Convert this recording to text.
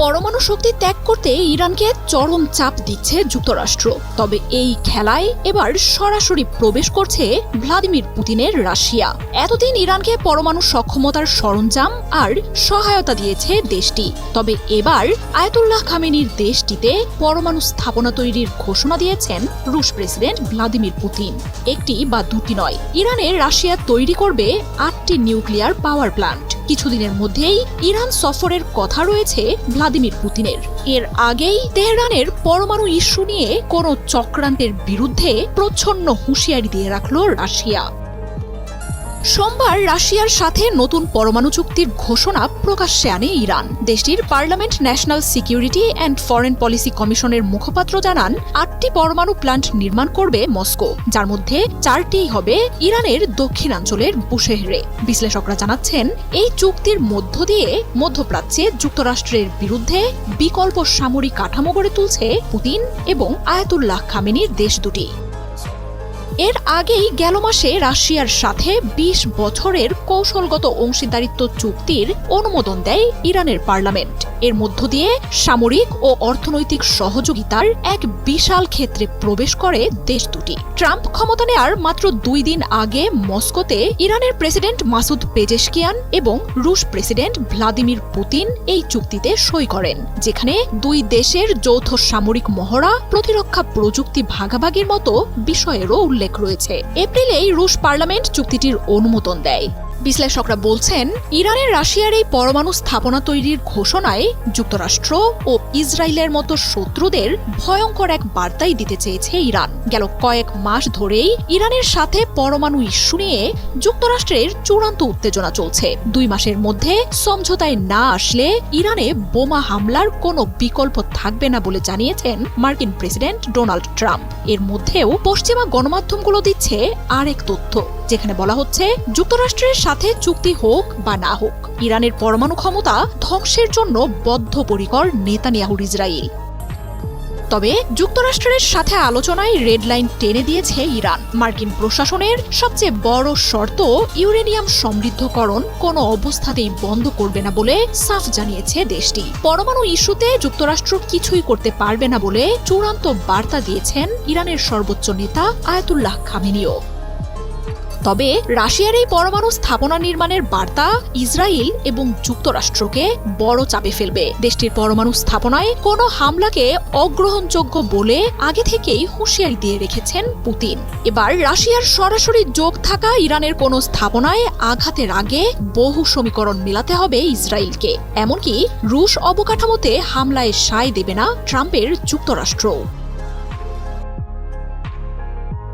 পরমাণু শক্তি ত্যাগ করতে ইরানকে চরম চাপ দিচ্ছে যুক্তরাষ্ট্র। তবে এই খেলায় এবার সরাসরি প্রবেশ করছে ভ্লাদিমির পুতিনের রাশিয়া। এতদিন ইরানকে পরমাণু সক্ষমতার সরঞ্জাম আর সহায়তা দিয়েছে দেশটি। তবে এবার আয়তুল্লাহ খামেনির দেশটিতে পরমাণু স্থাপনা তৈরির ঘোষণা দিয়েছেন রুশ প্রেসিডেন্ট ভ্লাদিমির পুতিন। একটি বা দুটি নয়, ইরানে রাশিয়া তৈরি করবে আটটি নিউক্লিয়ার পাওয়ার প্ল্যান্ট কিছুদিনের মধ্যেই ইরান সফরের কথা রয়েছে ভ্লাদিমির পুতিনের। এর আগেই তেহরানের পরমাণু ইস্যু নিয়ে কোনো চক্রান্তের বিরুদ্ধে প্রচ্ছন্ন হুঁশিয়ারি দিয়ে রাখল রাশিয়া। সোমবার রাশিয়ার সাথে নতুন পরমাণু চুক্তির ঘোষণা প্রকাশ্যে আনে ইরান। দেশটির parliament national security and foreign policy কমিশনের মুখপাত্র জানান, আটটি পরমাণু প্লান্ট নির্মাণ করবে মস্কো, যার মধ্যে চারটিই হবে ইরানের দক্ষিণাঞ্চলের বুশেহরে। বিশ্লেষকরা জানাচ্ছেন, এই চুক্তির মধ্য দিয়ে মধ্যপ্রাচ্যে যুক্তরাষ্ট্রের বিরুদ্ধে বিকল্প সামরিক কাঠামো গড়ে তুলছে পুতিন এবং আয়াতুল্লাহ খামেনির দেশ দুটি। এর আগেই গেল মাসে রাশিয়ার সাথে ২০ বছরের কৌশলগত অংশীদারিত্ব চুক্তির অনুমোদন দেয় ইরানের পার্লামেন্ট। এর মধ্য দিয়ে সামরিক ও অর্থনৈতিক সহযোগিতার এক বিশাল ক্ষেত্রে প্রবেশ করে দেশ দুটি। ট্রাম্প ক্ষমতা নেয়ার মাত্র দুই দিন আগে মস্কোতে ইরানের প্রেসিডেন্ট মাসুদ পেজেশকিয়ান এবং রুশ প্রেসিডেন্ট ভ্লাদিমির পুতিন এই চুক্তিতে সই করেন, যেখানে দুই দেশের যৌথ সামরিক মহড়া প্রতিরক্ষা প্রযুক্তি ভাগাভাগির মতো বিষয়েরও উল্লেখ রয়েছে। এপ্রিলেই রুশ পার্লামেন্ট চুক্তিটির অনুমোদন দেয়। বিশ্লেষকরা বলছেন, ইরানের রাশিয়ার এই পরমাণু স্থাপনা তৈরির ঘোষণায় যুক্তরাষ্ট্র ও ইসরায়েলের মতো শত্রুদের ভয়ঙ্কর এক বার্তাই দিতে চেয়েছে ইরান। গেল কয়েক মাস ধরেই ইরানের সাথে পরমাণু ইস্যু নিয়ে যুক্তরাষ্ট্রের চূড়ান্ত উত্তেজনা চলছে। দুই মাসের মধ্যে সমঝোতায় না আসলে ইরানে বোমা হামলার কোনো বিকল্প থাকবে না বলে জানিয়েছেন মার্কিন প্রেসিডেন্ট ডোনাল্ড ট্রাম্প। এর মধ্যেও পশ্চিমা গণমাধ্যমগুলো দিচ্ছে আরেক তথ্য, যেখানে বলা হচ্ছে, যুক্তরাষ্ট্রের সাথে চুক্তি হোক বা না হোক, ইরানের পরমাণু ক্ষমতা ধ্বংসের জন্য বদ্ধপরিকর নেতানিয়াহুর ইসরায়েল। তবে যুক্তরাষ্ট্রের সাথে আলোচনায় রেড লাইন টেনে দিয়েছে ইরান। মার্কিন প্রশাসনের সবচেয়ে বড় শর্ত ইউরেনিয়াম সমৃদ্ধকরণ কোনো অবস্থাতেই বন্ধ করবে না বলে সাফ জানিয়েছে দেশটি। পরমাণু ইস্যুতে যুক্তরাষ্ট্র কিছুই করতে পারবে না বলে চূড়ান্ত বার্তা দিয়েছেন ইরানের সর্বোচ্চ নেতা আয়াতুল্লাহ খামেনিও। তবে রাশিয়ার এই পরমাণু স্থাপনা নির্মাণের বার্তা ইসরায়েল এবং যুক্তরাষ্ট্রকে বড় চাপে ফেলবে। দেশটির পরমাণু স্থাপনায় কোনো হামলাকে অগ্রহণযোগ্য বলে আগে থেকেই হুঁশিয়ারি দিয়ে রেখেছেন পুতিন। এবার রাশিয়ার সরাসরি যোগ থাকা ইরানের কোনো স্থাপনায় আঘাতের আগে বহু সমীকরণ মেলাতে হবে ইসরায়েলকে। এমনকি রুশ অবকাঠামোতে হামলায় সায় দেবে না ট্রাম্পের যুক্তরাষ্ট্রও।